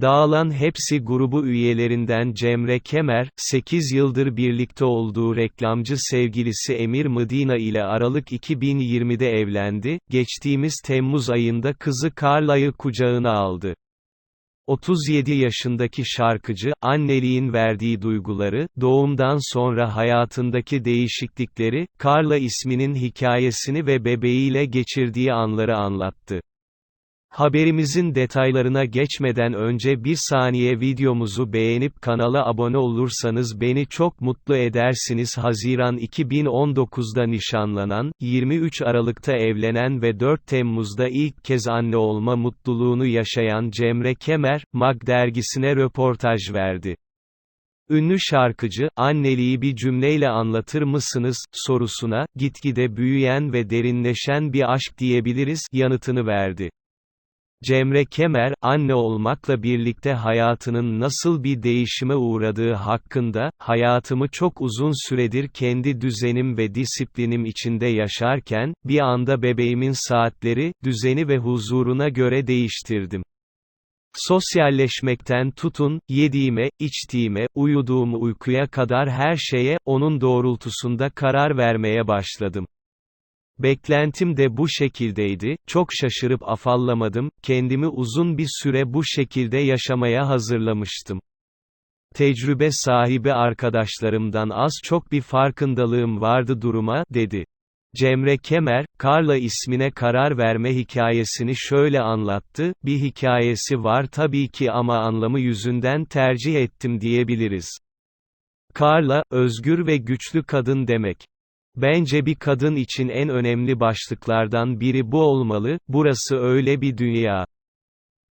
Dağılan Hepsi grubu üyelerinden Cemre Kemer, 8 yıldır birlikte olduğu reklamcı sevgilisi Emir Mıdina ile Aralık 2020'de evlendi, geçtiğimiz Temmuz ayında kızı Carla'yı kucağına aldı. 37 yaşındaki şarkıcı, anneliğin verdiği duyguları, doğumdan sonra hayatındaki değişiklikleri, Carla isminin hikayesini ve bebeğiyle geçirdiği anları anlattı. Haberimizin detaylarına geçmeden önce bir saniye videomuzu beğenip kanala abone olursanız beni çok mutlu edersiniz. Haziran 2019'da nişanlanan, 23 Aralık'ta evlenen ve 4 Temmuz'da ilk kez anne olma mutluluğunu yaşayan Cemre Kemer, Mag dergisine röportaj verdi. Ünlü şarkıcı, anneliği bir cümleyle anlatır mısınız, sorusuna, gitgide büyüyen ve derinleşen bir aşk diyebiliriz, yanıtını verdi. Cemre Kemer, anne olmakla birlikte hayatının nasıl bir değişime uğradığı hakkında, hayatımı çok uzun süredir kendi düzenim ve disiplinim içinde yaşarken, bir anda bebeğimin saatleri, düzeni ve huzuruna göre değiştirdim. Sosyalleşmekten tutun, yediğime, içtiğime, uyuduğum uykuya kadar her şeye, onun doğrultusunda karar vermeye başladım. Beklentim de bu şekildeydi, çok şaşırıp afallamadım, kendimi uzun bir süre bu şekilde yaşamaya hazırlamıştım. Tecrübe sahibi arkadaşlarımdan az çok bir farkındalığım vardı duruma, dedi. Cemre Kemer, Carla ismine karar verme hikayesini şöyle anlattı, bir hikayesi var tabii ki ama anlamı yüzünden tercih ettim diyebiliriz. Carla, özgür ve güçlü kadın demek. Bence bir kadın için en önemli başlıklardan biri bu olmalı, burası öyle bir dünya.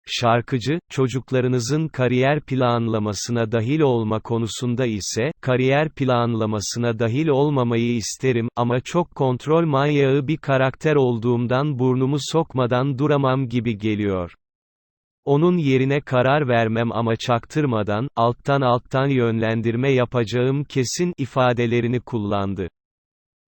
Şarkıcı, çocuklarınızın kariyer planlamasına dahil olma konusunda ise, kariyer planlamasına dahil olmamayı isterim, ama çok kontrol manyağı bir karakter olduğumdan burnumu sokmadan duramam gibi geliyor. Onun yerine karar vermem ama çaktırmadan, alttan alttan yönlendirme yapacağım kesin ifadelerini kullandı.